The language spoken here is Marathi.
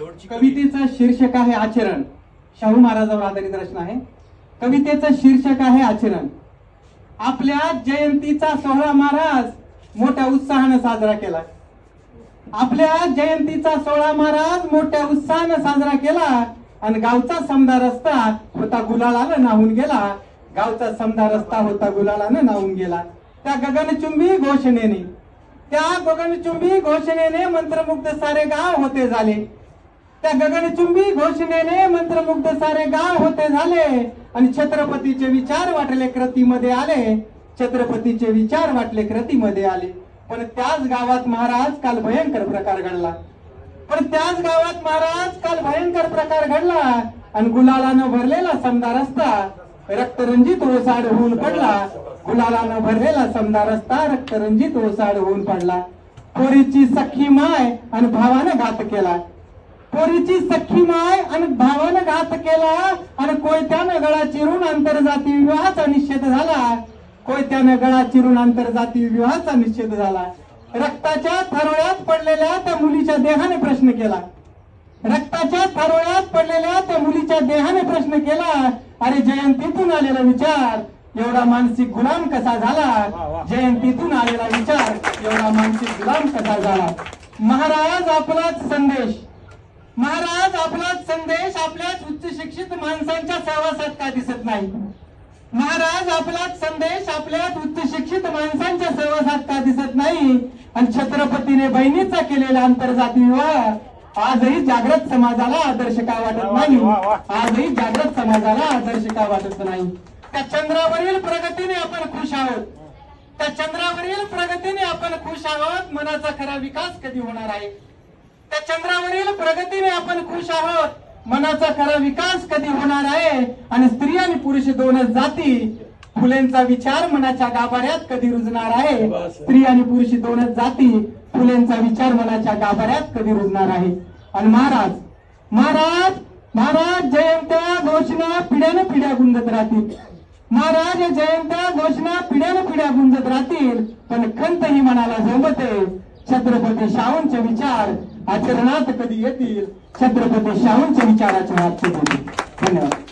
कवितेचं शीर्षक आहे आचरण. शाहू महाराजावर आधारित रचना आहे. कवितेचं शीर्षक आहे आचरण. आपल्या जयंतीचा सोहळा महाराज मोठ्या उत्साहानं साजरा केला. आपल्या जयंतीचा सोहळा महाराज मोठ्या उत्साहानं साजरा केला. आणि गावचा समदा रस्ता होता गुलालानं नाहून गेला. गावचा समदा रस्ता होता गुलालानं नाहून गेला. त्या गगनचुंबी घोषणेने. त्या गगनचुंबी घोषणेने मंत्रमुग्ध सारे गाव होते झाले. त्या गगनचुंबी घोषणेने मंत्रमुग्ध सारे गाव होते झाले. आणि छत्रपतीचे विचार वाटले कृतीमध्ये आले. छत्रपतीचे विचार वाटले कृतीमध्ये आले. पण त्याच गावात महाराज काल भयंकर प्रकार घडला. पण त्याच गावात महाराज काल भयंकर प्रकार घडला. आणि गुलालानं भरलेला समदा रस्ता रक्तरंजित ओसाड होऊन पडला. गुलालानं भरलेला समदा रस्ता रक्तरंजित ओसाड होऊन पडला. पोरीची सख्खी माय आणि भावानं घात केला. पोरीची सख्खी माय आणि भावानं घात केला आणि कोयत्यानं गळा चिरून आंतरजाती विवाहाचा निषेध झाला. कोयत्यानं गळा चिरून आंतरजाती विवाहाचा निषेध झाला. रक्ताच्या थरोळ्यात पडलेल्या त्या मुलीच्या देहाने प्रश्न केला. रक्ताच्या थरोळ्यात पडलेल्या त्या मुलीच्या देहाने प्रश्न केला. अरे जयंतीतून आलेला विचार एवढा मानसिक गुलाम कसा झाला? जयंतीतून आलेला विचार एवढा मानसिक गुलाम कसा झाला? महाराज आपलाच संदेश. संदेश आपल्याच उच्च शिक्षित माणसांच्या सहवासात का दिसत नाही? महाराज आपलाच संदेश आपल्याच उच्च शिक्षित माणसांच्या सहवासात का दिसत नाही? आणि छत्रपतीने बहिणीचा केलेला आंतरजाती विवाह आजही जागृत समाजाला आदर्श का वाटत नाही? आजही जागृत समाजाला आदर्श का वाटत नाही? त्या चंद्रावरील प्रगतीने आपण खुश आहोत. त्या चंद्रावरील प्रगतीने आपण खुश आहोत. मनाचा खरा विकास कधी होणार आहे? त्या चंद्रावरील प्रगतीने आपण खुश आहोत. मनाचा खरा विकास कधी होणार आहे? आणि स्त्री आणि पुरुष दोनच जाती फुलेंचा विचार मनाच्या गाभाऱ्यात कधी रुजणार आहे? स्त्री आणि पुरुष दोनच जाती फुलेंचा विचार मनाच्या गाभाऱ्यात कधी रुजणार आहे? आणि महाराज महाराज महाराज जयंत्या घोषणा पिढ्यानं पिढ्या गुंजत राहतील. महाराज जयंत्या घोषणा पिढ्यानं पिढ्या गुंजत राहतील. पण खंत ही मनाला झोंबते. छत्रपती शाहूंचे विचार आचरणात कधी येतील? छत्रपती शाहूंच्या विचाराच्या वाक्य धन्यवाद.